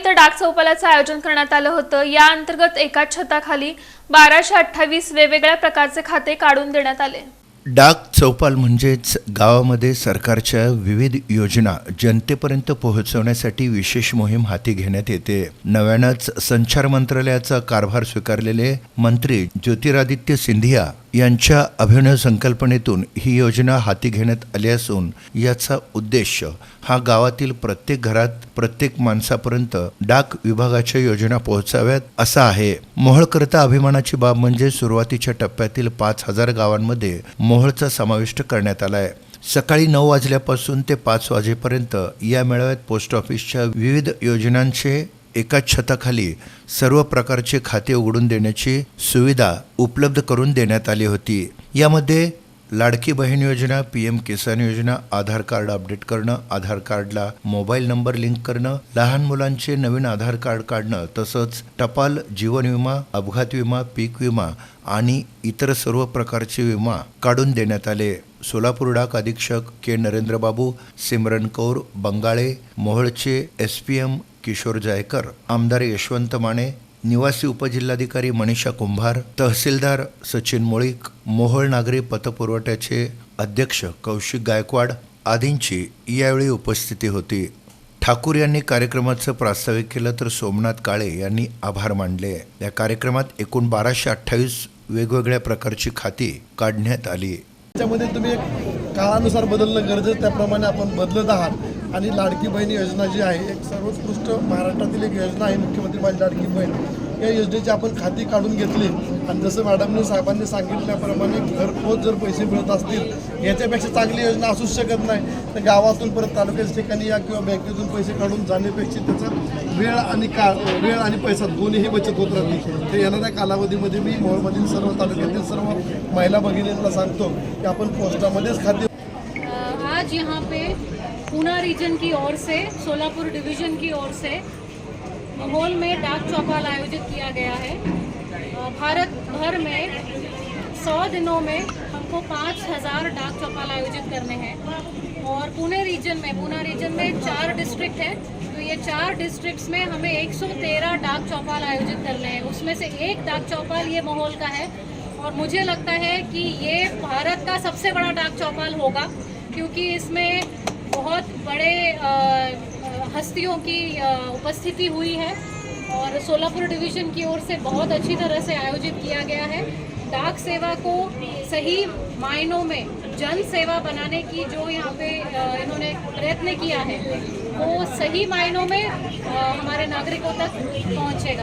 इथं डाक चौपालाचं आयोजन करण्यात आलं होतं. या अंतर्गत एकाच छताखाली बाराशे अठ्ठावीस वेगवेगळ्या प्रकारचे खाते काढून देण्यात आले. डाक चौपाल म्हणजेच गावामध्ये सरकारच्या विविध योजना जनतेपर्यंत पोहोचवण्यासाठी विशेष मोहीम हाती घेण्यात येते. नव्यानंच संचार मंत्रालयाचा कारभार स्वीकारलेले मंत्री ज्योतिरादित्य सिंधिया यांच्या अभिनय संकल्पनेतून ही योजना हाती घेण्यात आली असून याचा उद्देश हा गावातील प्रत्येक घरात प्रत्येक माणसापर्यंत डाक विभागाच्या योजना पोहोचाव्यात असा आहे. मोहळकरता अभिमानाची बाब म्हणजे सुरुवातीच्या टप्प्यातील पाच हजार गावांमध्ये मोहळचा समाविष्ट करण्यात आला आहे सकाळी नऊ वाजल्यापासून ते पाच वाजेपर्यंत या मेळाव्यात पोस्ट ऑफिसच्या विविध योजनांचे एकाच छताखाली सर्व प्रकारचे खाते उघडून देण्याची सुविधा उपलब्ध करून देण्यात आली होती. यामध्ये लाडकी बहीण योजना पी एम किसान योजना आधार कार्ड अपडेट करणं आधार कार्डला मोबाईल नंबर लिंक करणं लहान मुलांचे नवीन आधार कार्ड काढणं तसंच टपाल जीवन विमा अपघात विमा पीक विमा आणि इतर सर्व प्रकारचे विमा काढून देण्यात आले. सोलापूर डाक अधीक्षक K Narendrababu Simran Kaur Bangale मोहळचे S P M Kishore Jaykar आमदार यशवंत माने निवासी उपजिल्हाधिकारी मनीषा कुंभार तहसीलदार सचिन मुळीक मोहोळ नागरी पतपुरवठ्याचे अध्यक्ष कौशिक गायकवाड आदींची यावेळी उपस्थिती होती. ठाकूर यांनी कार्यक्रमाचं प्रास्ताविक केलं तर सोमनाथ काळे यांनी आभार मानले. या कार्यक्रमात एकूण बाराशे अठ्ठावीस वेगवेगळ्या प्रकारची खाती काढण्यात आली. त्याच्यामध्ये तुम्ही काळानुसार बदलणं गरजेचं त्याप्रमाणे आपण बदलत आहात. आणि लाडकी बहीण योजना जी आहे एक सर्वोत्कृष्ट महाराष्ट्रातील एक योजना आहे मुख्यमंत्री माझी लाडकी बहीण. या योजनेची आपण खाती काढून घेतली. आणि जसं मॅडमने साहेबांनी सांगितल्याप्रमाणे घरपोच जर पैसे मिळत असतील याच्यापेक्षा चांगली योजना असूच शकत नाही. तर गावातून परत तालुक्याच्या ठिकाणी या किंवा बँकेतून पैसे काढून जाण्यापेक्षा त्याचा वेळ आणि काळ वेळ आणि पैसा दोन्हीही बचत होत राहते. तर येणाऱ्या कालावधीमध्ये मी मोहोळमधील सर्व तालुक्यातील सर्व महिला भगिनींना सांगतो की आपण पोस्टामध्येच खाते आज यहाँ पे पूना रीजन की ओर से, सोलापुर डिवीज़न की ओर से माहौल में डाक चौपाल आयोजित किया गया है। भारत भर में सौ दिनों में हमको पाँच हज़ार डाक चौपाल आयोजित करने हैं। और पुणे रीजन में, पूना रीजन में चार डिस्ट्रिक्ट हैं। तो ये चार डिस्ट्रिक्ट्स में हमें 113 डाक चौपाल आयोजित करने हैं। उसमें से एक डाक चौपाल ये माहौल का है। और मुझे लगता है कि ये भारत का सबसे बड़ा डाक चौपाल होगा, क्योंकि इसमें बहुत बड़े हस्तियों की उपस्थिति हुई है और सोलापुर डिवीज़न की ओर से बहुत अच्छी तरह से आयोजित किया गया है। डाक सेवा को सही मायनों में जन सेवा बनाने की जो यहाँ पे इन्होंने प्रयत्न किया है, वो सही मायनों में हमारे नागरिकों तक पहुँचेगा।